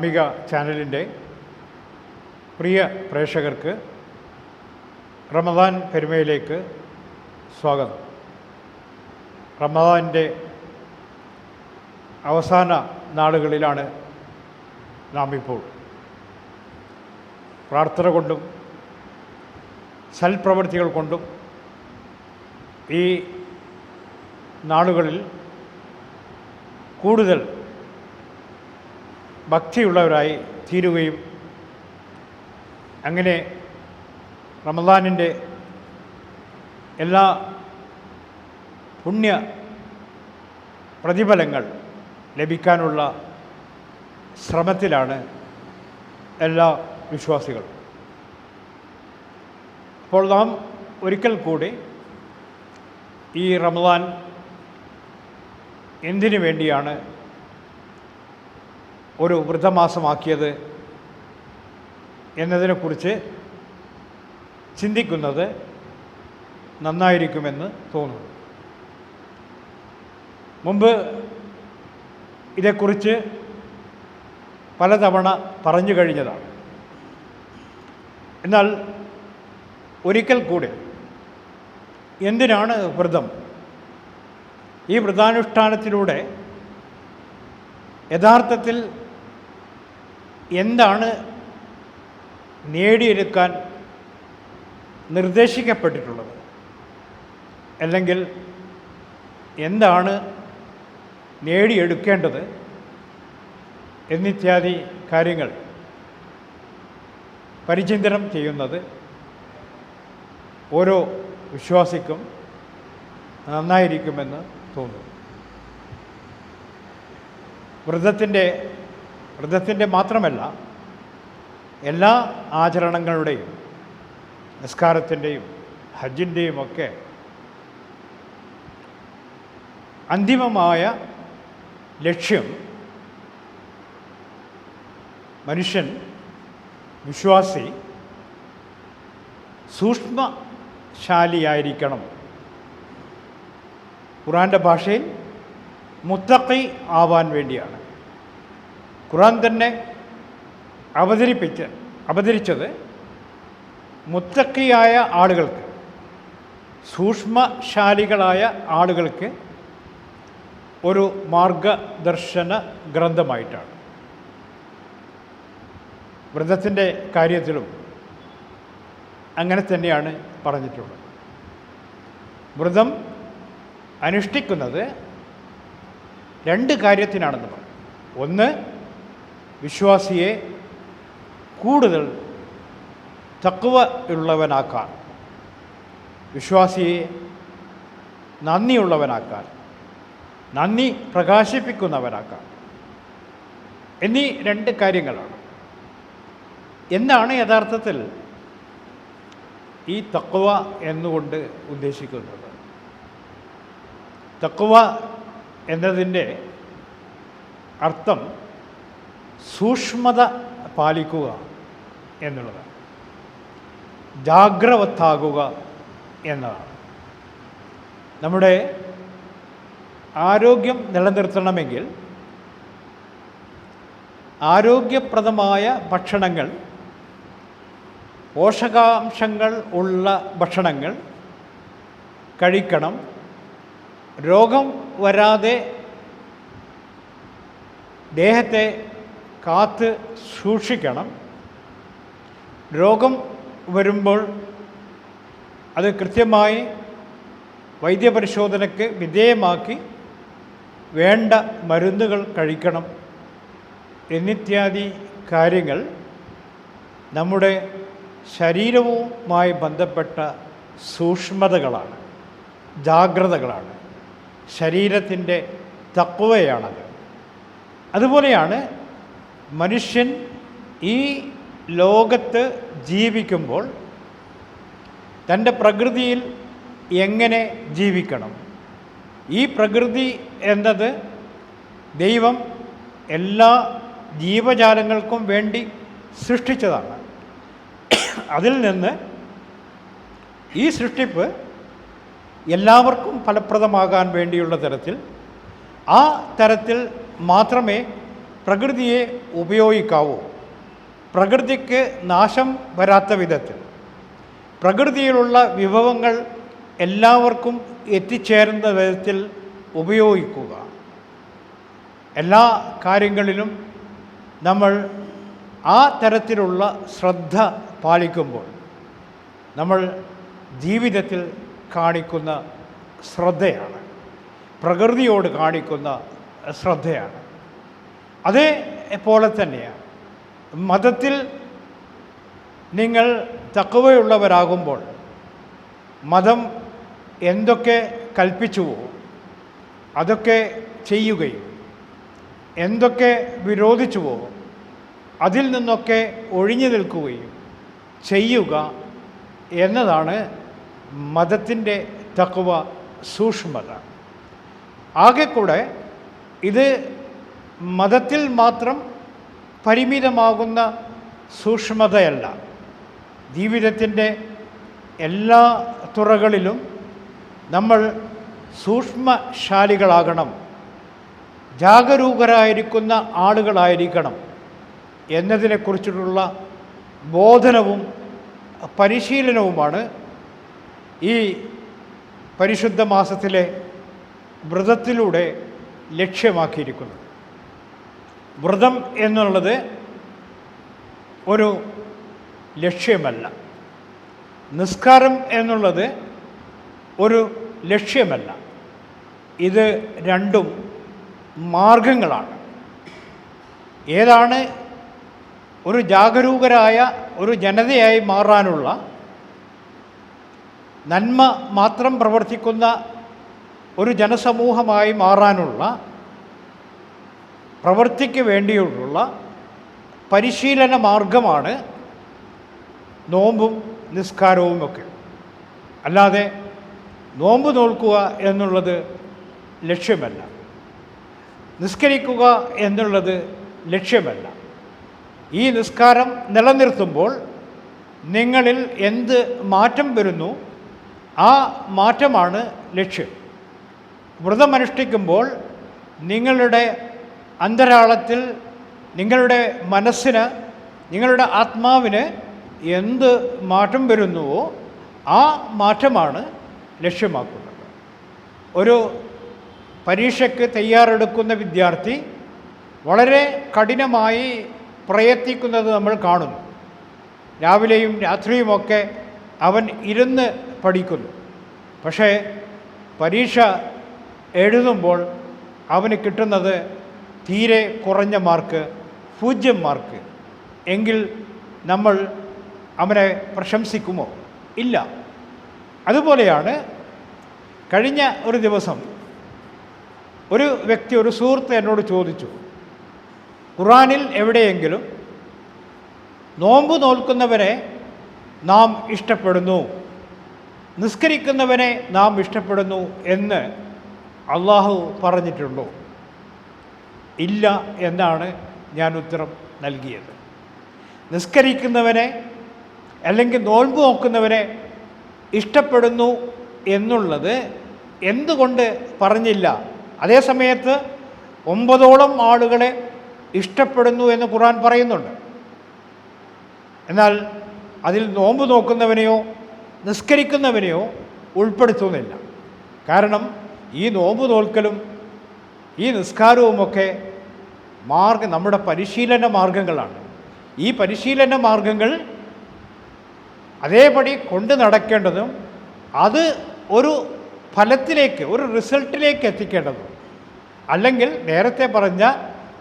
ഗ്രാമിക ചാനലിന്റെ പ്രിയ പ്രേക്ഷകർക്ക് റമദാൻ പെരുമയിലേക്ക് സ്വാഗതം. റമദാന്റെ അവസാന നാളുകളിലാണ് നാം ഇപ്പോൾ പ്രാർത്ഥന കൊണ്ടും സൽപ്രവൃത്തികൾ കൊണ്ടും ഈ നാളുകളിൽ കൂടുതൽ ഭക്തിയുള്ളവരായി തീരുകയും അങ്ങനെ റമദാനിന്റെ എല്ലാ പുണ്യ പ്രതിഫലങ്ങൾ ലഭിക്കാനുള്ള ശ്രമത്തിലാണ് എല്ലാ വിശ്വാസികളും. അപ്പോൾ നാം ഒരിക്കൽ കൂടി ഈ റമദാൻ എന്തിനു വേണ്ടിയാണ് ഒരു വൃദ്ധമാസമാക്കിയത് എന്നതിനെക്കുറിച്ച് ചിന്തിക്കുന്നത് നന്നായിരിക്കുമെന്ന് തോന്നുന്നു. മുമ്പ് ഇതേക്കുറിച്ച് പലതവണ പറഞ്ഞു കഴിഞ്ഞതാണ്. എന്നാൽ ഒരിക്കൽ കൂടി എന്തിനാണ് വ്രതം? ഈ വ്രതാനുഷ്ഠാനത്തിലൂടെ യഥാർത്ഥത്തിൽ എന്താണ് നേടിയെടുക്കാൻ നിർദ്ദേശിക്കപ്പെട്ടിട്ടുള്ളത്? അല്ലെങ്കിൽ എന്താണ് നേടിയെടുക്കേണ്ടത്? എന്നിത്യാദി കാര്യങ്ങൾ പരിചിന്തനം ചെയ്യുന്നത് ഓരോ വിശ്വാസിക്കും നന്നായിരിക്കുമെന്ന് തോന്നുന്നു. വ്രതത്തിന്റെ വ്രതത്തിന്റെ മാത്രമല്ല എല്ലാ ആചരണങ്ങളുടെയും നിസ്കാരത്തിന്റെയും ഹജ്ജിന്റെയും ഒക്കെ അന്തിമമായ ലക്ഷ്യം മനുഷ്യൻ വിശ്വാസി സൂക്ഷ്മശാലിയായിരിക്കണം. ഖുറാന്റെ ഭാഷയിൽ മുത്തക്കി ആവാൻ വേണ്ടിയാണ്. ഖുറാൻ തന്നെ അവതരിപ്പിച്ച് അവതരിച്ചത് മുത്തക്കിയായ ആളുകൾക്ക് സൂക്ഷ്മശാലികളായ ആളുകൾക്ക് ഒരു മാർഗദർശന ഗ്രന്ഥമായിട്ടാണ്. വ്രതത്തിന്റെ കാര്യത്തിലും അങ്ങനെ തന്നെയാണ് പറഞ്ഞിട്ടുള്ളത്. വ്രതം അനുഷ്ഠിക്കുന്നത് രണ്ട് കാര്യത്തിനാണെന്ന് പറഞ്ഞു ഒന്ന് വിശ്വാസിയെ കൂടുതൽ തക്കുവ ഉള്ളവനാക്കാൻ വിശ്വാസിയെ നന്ദിയുള്ളവനാക്കാൻ നന്ദി പ്രകാശിപ്പിക്കുന്നവനാക്കാൻ. എന്നീ രണ്ട് കാര്യങ്ങളാണ്. എന്താണ് യഥാർത്ഥത്തിൽ ഈ തക്കുവ എന്നുകൊണ്ട് ഉദ്ദേശിക്കുന്നത്? തക്കുവ എന്നതിന്റെ അർത്ഥം സൂക്ഷ്മത പാലിക്കുക എന്നുള്ളത്. ജാഗ്രവത്താകുക എന്നതാണ്. നമ്മുടെ ആരോഗ്യം നിലനിർത്തണമെങ്കിൽ ആരോഗ്യപ്രദമായ ഭക്ഷണങ്ങൾ പോഷകാംശങ്ങൾ ഉള്ള ഭക്ഷണങ്ങൾ കഴിക്കണം. രോഗം വരാതെ ദേഹത്തെ കാത്ത് സൂക്ഷിക്കണം. രോഗം വരുമ്പോൾ അത് കൃത്യമായി വൈദ്യപരിശോധനയ്ക്ക് വിധേയമാക്കി വേണ്ട മരുന്നുകൾ കഴിക്കണം എന്നിത്യാദി കാര്യങ്ങൾ നമ്മുടെ ശരീരവുമായി ബന്ധപ്പെട്ട സൂക്ഷ്മതകളാണ് ജാഗ്രതകളാണ് ശരീരത്തിന്റെ തക്കുവയാണത് അതുപോലെയാണ് മനുഷ്യൻ ഈ ലോകത്ത് ജീവിക്കുമ്പോൾ തന്റെ പ്രകൃതിയിൽ എങ്ങനെ ജീവിക്കണം? ഈ പ്രകൃതി എന്നത് ദൈവം എല്ലാ ജീവജാലങ്ങൾക്കും വേണ്ടി സൃഷ്ടിച്ചതാണ്. അതിൽ നിന്ന് ഈ സൃഷ്ടിപ്പ് എല്ലാവർക്കും ഫലപ്രദമാകാൻ വേണ്ടിയുള്ള തരത്തിൽ ആ തരത്തിൽ മാത്രമേ പ്രകൃതിയെ ഉപയോഗിക്കാവൂ? പ്രകൃതിക്ക് നാശം വരാത്ത വിധത്തിൽ. പ്രകൃതിയിലുള്ള വിഭവങ്ങൾ എല്ലാവർക്കും എത്തിച്ചേരുന്ന വിധത്തിൽ ഉപയോഗിക്കുക. എല്ലാ കാര്യങ്ങളിലും നമ്മൾ ആ തരത്തിലുള്ള ശ്രദ്ധ പാലിക്കുമ്പോൾ നമ്മൾ ജീവിതത്തിൽ കാണിക്കുന്ന ശ്രദ്ധയാണ്. പ്രകൃതിയോട് കാണിക്കുന്ന ശ്രദ്ധയാണ്. അതേപോലെ തന്നെയാണ്. മതത്തിൽ നിങ്ങൾ തക്കവയുള്ളവരാകുമ്പോൾ മതം എന്തൊക്കെ കൽപ്പിച്ചുവോ അതൊക്കെ ചെയ്യുകയും എന്തൊക്കെ വിരോധിച്ചുവോ അതിൽ നിന്നൊക്കെ ഒഴിഞ്ഞു നിൽക്കുകയും ചെയ്യുക എന്നതാണ് മതത്തിന്റെ തക്കവ സൂക്ഷ്മത. ആകെക്കൂടെ കൂടെ ഇത് മതത്തിൽ മാത്രം പരിമിതമാകുന്ന സൂക്ഷ്മതയല്ല. ജീവിതത്തിന്റെ എല്ലാ തുറകളിലും നമ്മൾ സൂക്ഷ്മശാലികളാകണം. ജാഗരൂകരായിരിക്കുന്ന ആളുകളായിരിക്കണം എന്നതിനെക്കുറിച്ചിട്ടുള്ള ബോധനവും പരിശീലനവുമാണ് ഈ പരിശുദ്ധ മാസത്തിലെ വ്രതത്തിലൂടെ ലക്ഷ്യമാക്കിയിരിക്കുന്നത്. വ്രതം എന്നുള്ളത് ഒരു ലക്ഷ്യമല്ല. നിസ്കാരം എന്നുള്ളത് ഒരു ലക്ഷ്യമല്ല. ഇത് രണ്ടും മാർഗങ്ങളാണ്. ഏതാണ് ഒരു ജാഗരൂകരായ ഒരു ജനതയായി മാറാനുള്ള നന്മ മാത്രം പ്രവർത്തിക്കുന്ന ഒരു ജനസമൂഹമായി മാറാനുള്ള പ്രവൃത്തിക്ക് വേണ്ടിയുള്ള പരിശീലന മാർഗമാണ് നോമ്പും നിസ്കാരവും ഒക്കെ. അല്ലാതെ നോമ്പ് നോൽക്കുക എന്നുള്ളത് ലക്ഷ്യമല്ല. നിസ്കരിക്കുക എന്നുള്ളത് ലക്ഷ്യമല്ല. ഈ നിസ്കാരം നിലനിർത്തുമ്പോൾ നിങ്ങളിൽ എന്ത് മാറ്റം വരുന്നു? ആ മാറ്റമാണ് ലക്ഷ്യം. വ്രതമനുഷ്ഠിക്കുമ്പോൾ നിങ്ങളുടെ അന്തരാളത്തിൽ നിങ്ങളുടെ മനസ്സിന് നിങ്ങളുടെ ആത്മാവിന് എന്ത് മാറ്റം വരുന്നുവോ ആ മാറ്റമാണ് ലക്ഷ്യമാക്കുന്നത്. ഒരു പരീക്ഷയ്ക്ക് തയ്യാറെടുക്കുന്ന വിദ്യാർത്ഥി വളരെ കഠിനമായി പ്രയത്നിക്കുന്നത് നമ്മൾ കാണുന്നു. രാവിലെയും രാത്രിയുമൊക്കെ അവൻ ഇരുന്ന് പഠിക്കുന്നു. പക്ഷേ പരീക്ഷ എഴുതുമ്പോൾ അവന് കിട്ടുന്നത് തീരെ കുറഞ്ഞ മാർക്ക് പൂജ്യം മാർക്ക്. എങ്കിൽ നമ്മൾ അവനെ പ്രശംസിക്കുമോ? ഇല്ല. അതുപോലെയാണ് കഴിഞ്ഞ ഒരു ദിവസം ഒരു വ്യക്തി ഒരു സുഹൃത്ത് എന്നോട് ചോദിച്ചു ഖുറാനിൽ എവിടെയെങ്കിലും നോമ്പ് നോൽക്കുന്നവരെ നാം ഇഷ്ടപ്പെടുന്നു? നിസ്കരിക്കുന്നവനെ നാം ഇഷ്ടപ്പെടുന്നു? എന്ന് അള്ളാഹു പറഞ്ഞിട്ടുണ്ടോ? ഇല്ല എന്നാണ് ഞാൻ ഉത്തരം നൽകിയത്. നിസ്കരിക്കുന്നവനെ അല്ലെങ്കിൽ നോൽമ്പ് നോക്കുന്നവനെ ഇഷ്ടപ്പെടുന്നു എന്നുള്ളത് എന്തുകൊണ്ട് പറഞ്ഞില്ല? അതേ സമയത്ത് ഒമ്പതോളം ആളുകളെ ഇഷ്ടപ്പെടുന്നു എന്ന് ഖുർആൻ പറയുന്നുണ്ട്. എന്നാൽ അതിൽ നോമ്പ് നോക്കുന്നവനെയോ നിസ്കരിക്കുന്നവനെയോ ഉൾപ്പെടുത്തുന്നില്ല. കാരണം ഈ നോമ്പ് നോൽക്കലും ഈ നിസ്കാരവുമൊക്കെ മാർഗ നമ്മുടെ പരിശീലന മാർഗങ്ങളാണ്. ഈ പരിശീലന മാർഗങ്ങൾ അതേപടി കൊണ്ടു നടക്കേണ്ടതും അത് ഒരു ഫലത്തിലേക്ക് ഒരു റിസൾട്ടിലേക്ക് എത്തിക്കേണ്ടതും. അല്ലെങ്കിൽ നേരത്തെ പറഞ്ഞ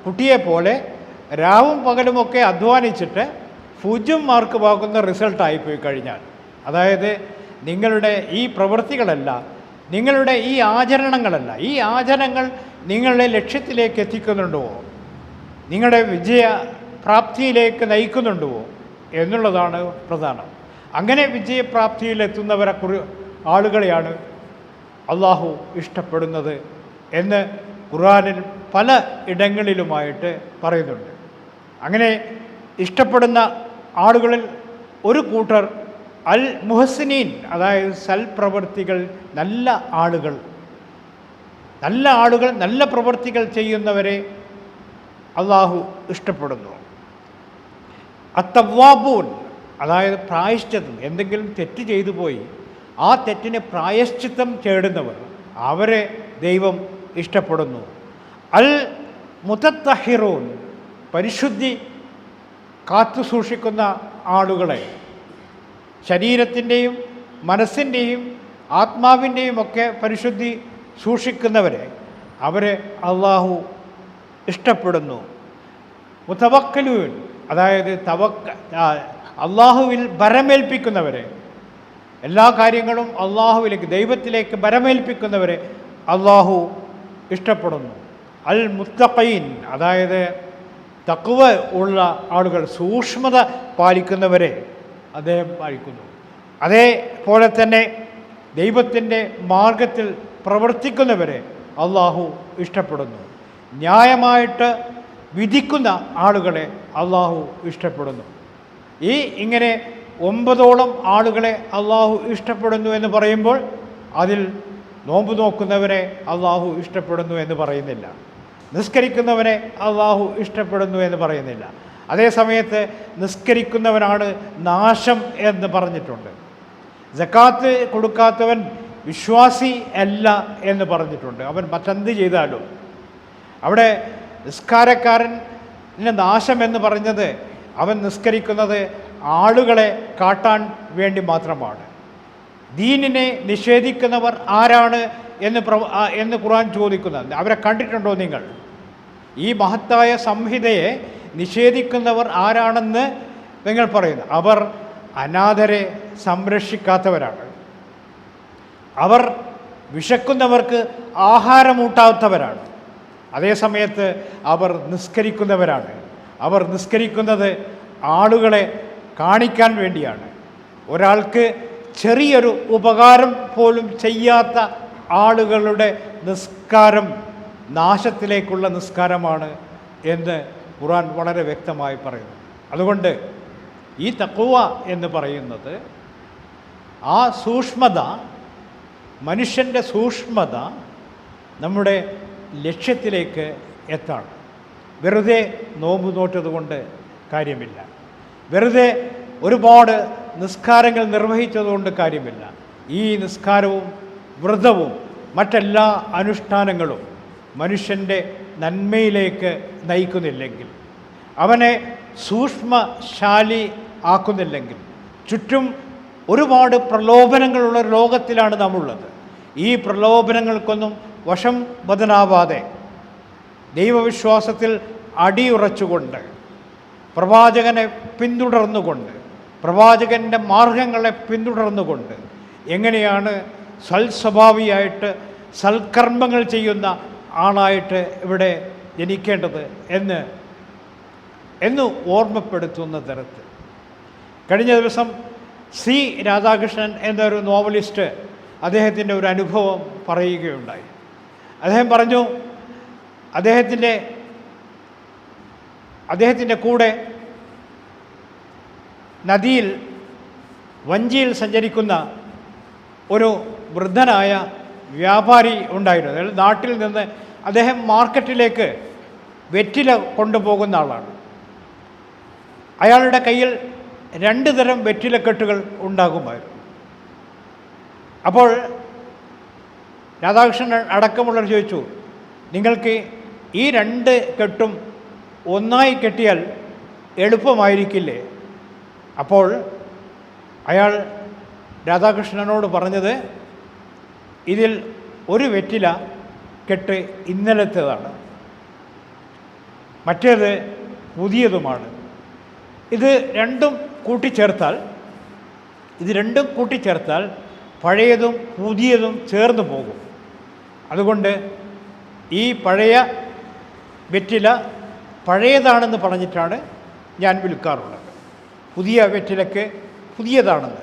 കുട്ടിയെപ്പോലെ രാവും പകലുമൊക്കെ അധ്വാനിച്ചിട്ട് പൂജ്യം മാർക്ക് വാങ്ങുന്ന റിസൾട്ടായിപ്പോയി കഴിഞ്ഞാൽ. അതായത് നിങ്ങളുടെ ഈ പ്രവൃത്തികളല്ല നിങ്ങളുടെ ഈ ആചരണങ്ങളല്ല ഈ ആചരണങ്ങൾ നിങ്ങളുടെ ലക്ഷ്യത്തിലേക്ക് എത്തിക്കുന്നുണ്ടോ? നിങ്ങളുടെ വിജയ പ്രാപ്തിയിലേക്ക് നയിക്കുന്നുണ്ടോ എന്നുള്ളതാണ് പ്രധാനം. അങ്ങനെ വിജയപ്രാപ്തിയിലെത്തുന്നവരെ കുറി ആളുകളെയാണ് അള്ളാഹു ഇഷ്ടപ്പെടുന്നത് എന്ന് ഖുറാനിൽ പല ഇടങ്ങളിലുമായിട്ട് പറയുന്നുണ്ട്. അങ്ങനെ ഇഷ്ടപ്പെടുന്ന ആളുകളിൽ ഒരു കൂട്ടർ അൽ മുഹസിനീൻ അതായത് സൽപ്രവർത്തികൾ നല്ല ആളുകൾ നല്ല ആളുകൾ നല്ല പ്രവൃത്തികൾ ചെയ്യുന്നവരെ അള്ളാഹു ഇഷ്ടപ്പെടുന്നു. അത്തവാബൂൻ അതായത് പ്രായശ്ചിത്തം എന്തെങ്കിലും തെറ്റ് ചെയ്തു പോയി ആ തെറ്റിനെ പ്രായശ്ചിത്തം ചേടുന്നവർ അവരെ ദൈവം ഇഷ്ടപ്പെടുന്നു. അൽ മുതത്തഹിറൂൻ പരിശുദ്ധി കാത്തു സൂക്ഷിക്കുന്ന ആളുകളെ ശരീരത്തിന്റെയും മനസ്സിന്റെയും ആത്മാവിന്റെയും ഒക്കെ പരിശുദ്ധി സൂക്ഷിക്കുന്നവരെ അവരെ അള്ളാഹു ഇഷ്ടപ്പെടുന്നു. മുത്തവക്കലൂൻ അതായത് തവക്ക അള്ളാഹുവിൽ ഭരമേൽപ്പിക്കുന്നവരെ എല്ലാ കാര്യങ്ങളും അള്ളാഹുവിലേക്ക് ദൈവത്തിലേക്ക് ഭരമേൽപ്പിക്കുന്നവരെ അള്ളാഹു ഇഷ്ടപ്പെടുന്നു. അൽ മുത്തഖീൻ അതായത് തക്കുവ ഉള്ള ആളുകൾ സൂക്ഷ്മത പാലിക്കുന്നവരെ അദ്ദേഹം പാലിക്കുന്നു. അതേപോലെ തന്നെ ദൈവത്തിന്റെ മാർഗത്തിൽ പ്രവർത്തിക്കുന്നവരെ അള്ളാഹു ഇഷ്ടപ്പെടുന്നു. ന്യായമായിട്ട് വിധിക്കുന്ന ആളുകളെ അള്ളാഹു ഇഷ്ടപ്പെടുന്നു. ഈ ഇങ്ങനെ ഒമ്പതോളം ആളുകളെ അള്ളാഹു ഇഷ്ടപ്പെടുന്നു എന്ന് പറയുമ്പോൾ അതിൽ നോമ്പ് നോക്കുന്നവരെ അള്ളാഹു ഇഷ്ടപ്പെടുന്നു എന്ന് പറയുന്നില്ല. നിസ്കരിക്കുന്നവനെ അള്ളാഹു ഇഷ്ടപ്പെടുന്നു എന്ന് പറയുന്നില്ല. അതേ സമയത്ത് നിസ്കരിക്കുന്നവനാണ് നാശം എന്ന് പറഞ്ഞിട്ടുണ്ട്. ജക്കാത്ത് കൊടുക്കാത്തവൻ വിശ്വാസി അല്ല എന്ന് പറഞ്ഞിട്ടുണ്ട്. അവൻ മറ്റെന്ത് ചെയ്താലും അവിടെ നിസ്കാരക്കാരൻ നാശം എന്ന് പറഞ്ഞത് അവൻ നിസ്കരിക്കുന്നത് ആളുകളെ കാട്ടാൻ വേണ്ടി മാത്രമാണ്. ദീനിനെ നിഷേധിക്കുന്നവർ ആരാണ് എന്ന് പ്ര എന്ന് ഖുർആൻ ചോദിക്കുന്നത്. അവരെ കണ്ടിട്ടുണ്ടോ നിങ്ങൾ? ഈ മഹത്തായ സംഹിതയെ നിഷേധിക്കുന്നവർ ആരാണെന്ന് നിങ്ങൾ പറയുന്നു. അവർ അനാഥരെ സംരക്ഷിക്കാത്തവരാണ്. അവർ വിശക്കുന്നവർക്ക് ആഹാരമൂട്ടാത്തവരാണ്. അതേ സമയത്ത് അവർ നിസ്കരിക്കുന്നവരാണ്. അവർ നിസ്കരിക്കുന്നത് ആളുകളെ കാണിക്കാൻ വേണ്ടിയാണ്. ഒരാൾക്ക് ചെറിയൊരു ഉപകാരം പോലും ചെയ്യാത്ത ആളുകളുടെ നിസ്കാരം നാശത്തിലേക്കുള്ള നിസ്കാരമാണ് എന്ന് ഖുറാൻ വളരെ വ്യക്തമായി പറയുന്നു. അതുകൊണ്ട് ഈ തക്കുവ എന്ന് പറയുന്നത് ആ സൂക്ഷ്മത മനുഷ്യന്റെ സൂക്ഷ്മത നമ്മുടെ ലക്ഷ്യത്തിലേക്ക് എത്താണ്. വെറുതെ നോമ്പ് നോറ്റതുകൊണ്ട് കാര്യമില്ല. വെറുതെ ഒരുപാട് നിസ്കാരങ്ങൾ നിർവഹിച്ചതുകൊണ്ട് കാര്യമില്ല. ഈ നിസ്കാരവും വ്രതവും മറ്റെല്ലാ അനുഷ്ഠാനങ്ങളും മനുഷ്യന്റെ നന്മയിലേക്ക് നയിക്കുന്നില്ലെങ്കിൽ അവനെ സൂക്ഷ്മശാലി ആക്കുന്നില്ലെങ്കിൽ ചുറ്റും ഒരുപാട് പ്രലോഭനങ്ങളുള്ള ലോകത്തിലാണ് നാം ഉള്ളത് ഈ പ്രലോഭനങ്ങൾക്കൊന്നും വശം ബദനാവാതെ ദൈവവിശ്വാസത്തിൽ അടിയുറച്ചുകൊണ്ട് പ്രവാചകനെ പിന്തുടർന്നുകൊണ്ട് പ്രവാചകന്റെ മാർഗങ്ങളെ പിന്തുടർന്നുകൊണ്ട് എങ്ങനെയാണ് സൽസ്വഭാവിയായിട്ട് സൽക്കർമ്മങ്ങൾ ചെയ്യുന്ന ആളായിട്ട് ഇവിടെ ജനിക്കേണ്ടത് എന്ന് എന്ന് ഓർമ്മപ്പെടുത്തുന്ന തരത്തിൽ. കഴിഞ്ഞ ദിവസം സി രാധാകൃഷ്ണൻ എന്നൊരു നോവലിസ്റ്റ് അദ്ദേഹത്തിന്റെ ഒരു അനുഭവം പറയുകയുണ്ടായി. അദ്ദേഹം പറഞ്ഞു അദ്ദേഹത്തിന്റെ അദ്ദേഹത്തിന്റെ കൂടെ നദിയിൽ വഞ്ചിയിൽ സഞ്ചരിക്കുന്ന ഒരു വൃദ്ധനായ വ്യാപാരി ഉണ്ടായിരുന്നു. അതായത് നാട്ടിൽ നിന്ന് അദ്ദേഹം മാർക്കറ്റിലേക്ക് വെറ്റില കൊണ്ടുപോകുന്ന ആളാണ്. അയാളുടെ കയ്യിൽ രണ്ട് തരം വെറ്റിലക്കെട്ടുകൾ ഉണ്ടാകുമായിരുന്നു. അപ്പോൾ രാധാകൃഷ്ണൻ അടക്കമുള്ളവർ ചോദിച്ചു നിങ്ങൾക്ക് ഈ രണ്ട് കെട്ടും ഒന്നായി കെട്ടിയാൽ എളുപ്പമായിരിക്കില്ലേ? അപ്പോൾ അയാൾ രാധാകൃഷ്ണനോട് പറഞ്ഞത് ഇതിൽ ഒരു വെറ്റില കെട്ട് ഇന്നലത്തേതാണ്. മറ്റേത് പുതിയതുമാണ്. ഇത് രണ്ടും കൂട്ടിച്ചേർത്താൽ ഇത് രണ്ടും കൂട്ടിച്ചേർത്താൽ പഴയതും പുതിയതും ചേർന്ന് പോകും. അതുകൊണ്ട് ഈ പഴയ വെറ്റില പഴയതാണെന്ന് പറഞ്ഞിട്ടാണ് ഞാൻ വിൽക്കാറുള്ളത്. പുതിയ വെറ്റിലക്ക് പുതിയതാണെന്ന്.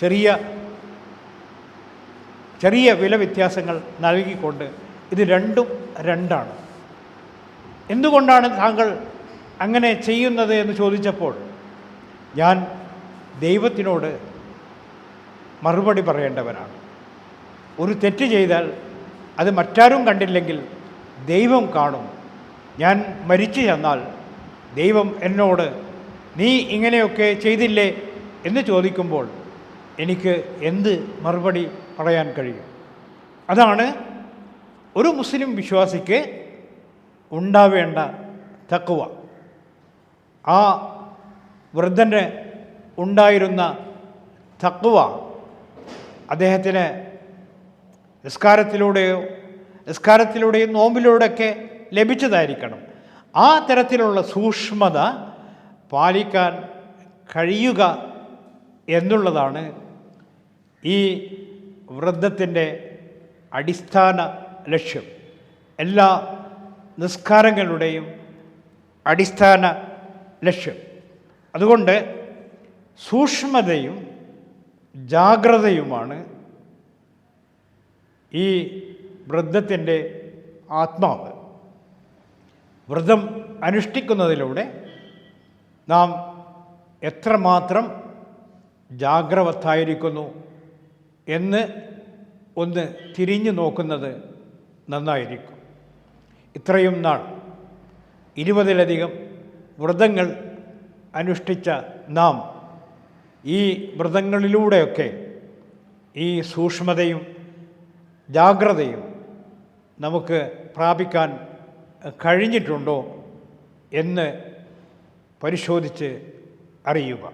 ചെറിയ ചെറിയ വില വ്യത്യാസങ്ങൾ നൽകിക്കൊണ്ട് ഇത് രണ്ടും രണ്ടാണ്. എന്തുകൊണ്ടാണ് താങ്കൾ അങ്ങനെ ചെയ്യുന്നത് എന്ന് ചോദിച്ചപ്പോൾ ഞാൻ ദൈവത്തിനോട് മറുപടി പറയേണ്ടവനാണ്. ഒരു തെറ്റ് ചെയ്താൽ അത് മറ്റാരും കണ്ടില്ലെങ്കിൽ ദൈവം കാണും. ഞാൻ മരിച്ചു ചെന്നാൽ ദൈവം എന്നോട് നീ ഇങ്ങനെയൊക്കെ ചെയ്തില്ലേ? എന്ന് ചോദിക്കുമ്പോൾ എനിക്ക് എന്ത് മറുപടി പറയാൻ കഴിയും? അതാണ് ഒരു മുസ്ലിം വിശ്വാസിക്ക് ഉണ്ടാവേണ്ട തക്കുവ ആ വൃദ്ധന് ഉണ്ടായിരുന്ന തക്കുവ അദ്ദേഹത്തിന് നിസ്കാരത്തിലൂടെയോ നിസ്കാരത്തിലൂടെയും നോമ്പിലൂടെയൊക്കെ ലഭിച്ചതായിരിക്കണം. ആ തരത്തിലുള്ള സൂക്ഷ്മത പാലിക്കാൻ കഴിയുക എന്നുള്ളതാണ് ഈ വൃദ്ധത്തിന്റെ അടിസ്ഥാന ലക്ഷ്യം. എല്ലാ നിസ്കാരങ്ങളുടെയും അടിസ്ഥാന ലക്ഷ്യം. അതുകൊണ്ട് സൂക്ഷ്മതയും ജാഗ്രതയുമാണ് ഈ വൃദ്ധത്തിന്റെ ആത്മാവ്. വ്രതം അനുഷ്ഠിക്കുന്നതിലൂടെ നാം എത്രമാത്രം ജാഗ്രവത്തായിരിക്കുന്നു എന്ന് ഒന്ന് തിരിഞ്ഞു നോക്കുന്നത് നന്നായിരിക്കും. ഇത്രയും നാൾ ഇരുപതിലധികം വ്രതങ്ങൾ അനുഷ്ഠിച്ച നാം ഈ വ്രതങ്ങളിലൂടെയൊക്കെ ഈ സൂക്ഷ്മതയും ജാഗ്രതയും നമുക്ക് പ്രാപിക്കാൻ കഴിഞ്ഞിട്ടുണ്ടോ എന്ന് പരിശോധിച്ച് അറിയുക.